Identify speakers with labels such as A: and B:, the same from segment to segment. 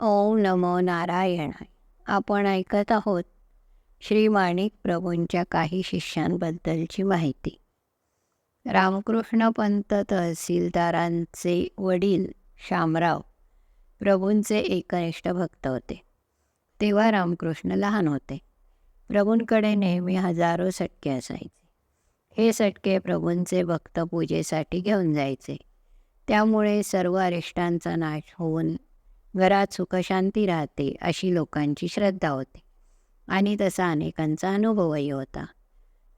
A: ओम नमो नारायण आपण ऐकत आहोत श्री माणिक प्रभूंच्या काही शिष्यांबद्दलची माहिती. रामकृष्ण पंत तहसीलदारांचे वडील शामराव प्रभूंचे एकनिष्ठ भक्त होते. तेव्हा रामकृष्ण लहान होते. प्रभूंकडे नेहमी हजारो सटके असायचे. हे सटके प्रभूंचे भक्त पूजेसाठी घेऊन जायचे. त्यामुळे सर्व अरिष्टांचा नाश होऊन घरात सुखशांती राहते अशी लोकांची श्रद्धा होती. आणि तसा अनेकांचा अनुभवही होता.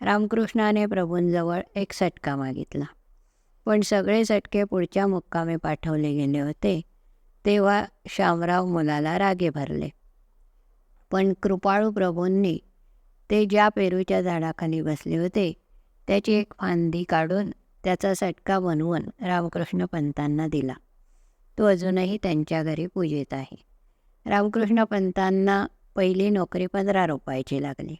A: रामकृष्णाने प्रभूंजवळ एक सटका मागितला. पण सगळे सटके पुढच्या मुक्कामी पाठवले गेले होते तेव्हा शामराव मुलाला रागे भरले. पण कृपाळू प्रभूंनी ते ज्या पेरूच्या झाडाखाली बसले होते त्याची एक फांदी काढून त्याचा सटका बनवून रामकृष्ण पंतांना दिला. तो अजूनही त्यांच्या घरी पूजेत आहे. रामकृष्ण पंतांना पहिली नोकरी पंधरा रुपयाची लागली.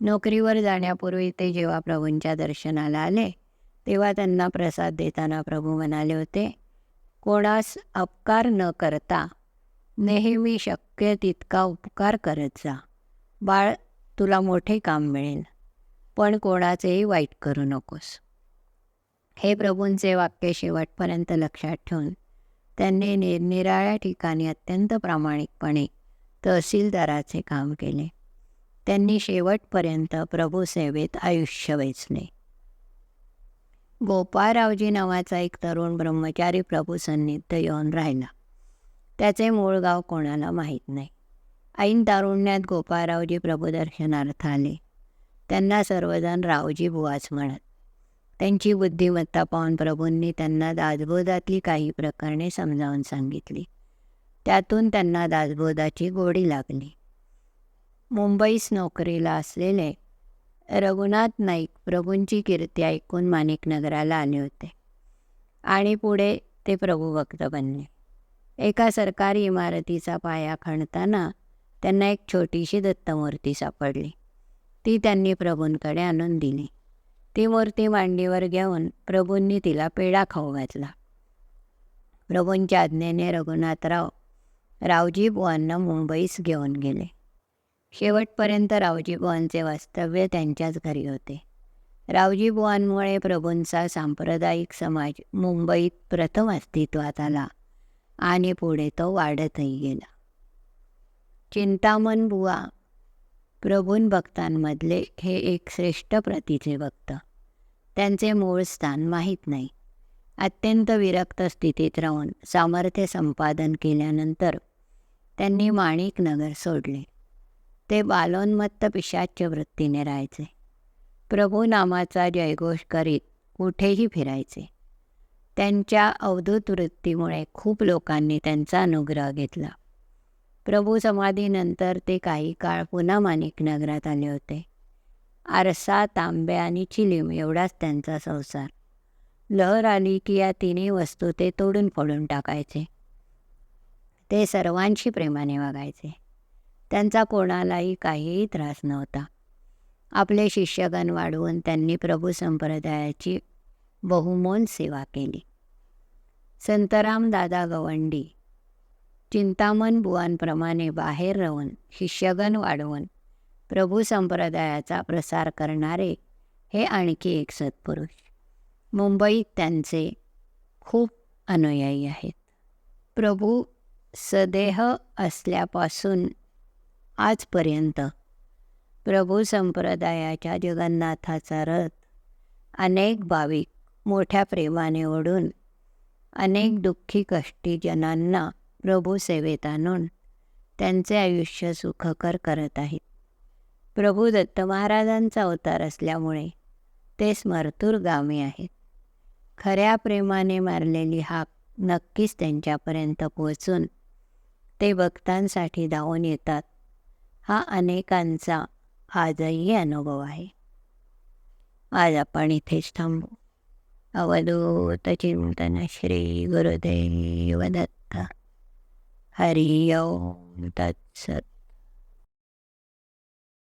A: नोकरीवर जाण्यापूर्वी ते जेव्हा प्रभूंच्या दर्शनाला आले तेव्हा त्यांना प्रसाद देताना प्रभू म्हणाले होते कोणास अपकार न करता नेहमी शक्य तितका उपकार करत जा. बाळ तुला मोठे काम मिळेल पण कोणाचेही वाईट करू नकोस. हे प्रभूंचे वाक्य शेवटपर्यंत लक्षात ठेवून त्यांनी निरनिराळ्या ठिकाणी अत्यंत प्रामाणिकपणे तहसीलदाराचे काम केले. त्यांनी शेवटपर्यंत प्रभूसेवेत आयुष्य वेचले. गोपाळरावजी नावाचा एक तरुण ब्रह्मचारी प्रभू सन्निध येऊन राहिला. त्याचे मूळ गाव कोणाला माहीत नाही. ऐन तारुण्यात गोपाळरावजी प्रभूदर्शनार्थ आले. त्यांना सर्वजण रावजी बुवाच म्हणत त्यांची बुद्धिमत्ता पाहून प्रभूंनी त्यांना दासबोधातली काही प्रकरणे समजावून सांगितली. त्यातून त्यांना दासबोधाची गोडी लागली. मुंबईस नोकरीला असलेले रघुनाथ नाईक प्रभूंची कीर्ती ऐकून माणिकनगराला आले होते आणि पुढे ते प्रभूभक्त बनले. एका सरकारी इमारतीचा पाया खणताना त्यांना एक छोटीशी दत्तमूर्ती सापडली. ती त्यांनी प्रभूंकडे आणून दिली. ती मूर्ती मांडीवर घेऊन प्रभूंनी तिला पेढा खाऊ घातला. प्रभूंच्या आज्ञेने रघुनाथराव रावजी बुवांना मुंबईस घेऊन गेले. शेवटपर्यंत रावजी बुवांचे वास्तव्य त्यांच्याच घरी होते. रावजी बुवांमुळे प्रभूंचा सांप्रदायिक समाज मुंबईत प्रथम अस्तित्वात आला आणि पुढे तो वाढतही गेला. चिंतामण बुवा प्रभून भक्तांमधले हे एक श्रेष्ठ प्रतीचे भक्त. त्यांचे मूळ स्थान माहीत नाही. अत्यंत विरक्त स्थितीत राहून सामर्थ्य संपादन केल्यानंतर त्यांनी माणिक नगर सोडले. ते बालोन्मत्त पिशाच्य वृत्तीने राहायचे. प्रभू नामाचा जयघोष करीत कुठेही फिरायचे. त्यांच्या अवधूत वृत्तीमुळे खूप लोकांनी त्यांचा अनुग्रह घेतला. प्रभू समाधीनंतर ते काही काळ पुन्हा माणिक नगरात आले होते. आरसा तांबे आणि चिलीम एवढाच त्यांचा संसार. लहर आली की या तिन्ही वस्तू ते तोडून फोडून टाकायचे. ते सर्वांशी प्रेमाने वागायचे. त्यांचा कोणालाही काहीही त्रास नव्हता. आपले शिष्यगण वाढवून त्यांनी प्रभू संप्रदायाची बहुमोल सेवा केली. संतराम दादा गवंडी चिंतामण बुवांप्रमाणे बाहेर राहून शिष्यगण वाढवून प्रभू संप्रदायाचा प्रसार करणारे हे आणखी एक सत्पुरुष. मुंबईत त्यांचे खूप अनुयायी आहेत. प्रभू सदेह असल्यापासून आजपर्यंत प्रभू संप्रदायाच्या जगन्नाथाचा रथ अनेक भाविक मोठ्या प्रेमाने ओढून अनेक दुःखी कष्टी जनांना प्रभूसेवेत आणून त्यांचे आयुष्य सुखकर करत आहेत. प्रभू दत्त महाराजांचा अवतार असल्यामुळे ते स्मरतूरगामी आहेत. खऱ्या प्रेमाने मारलेली हाक नक्कीच त्यांच्यापर्यंत पोहोचून ते भक्तांसाठी धावून येतात. हा अनेकांचा आजही अनुभव आहे. आज आपण इथेच थांबू. अवधूत चिंतन श्री गुरुदेव दत्त. ഹരിയോ ഓം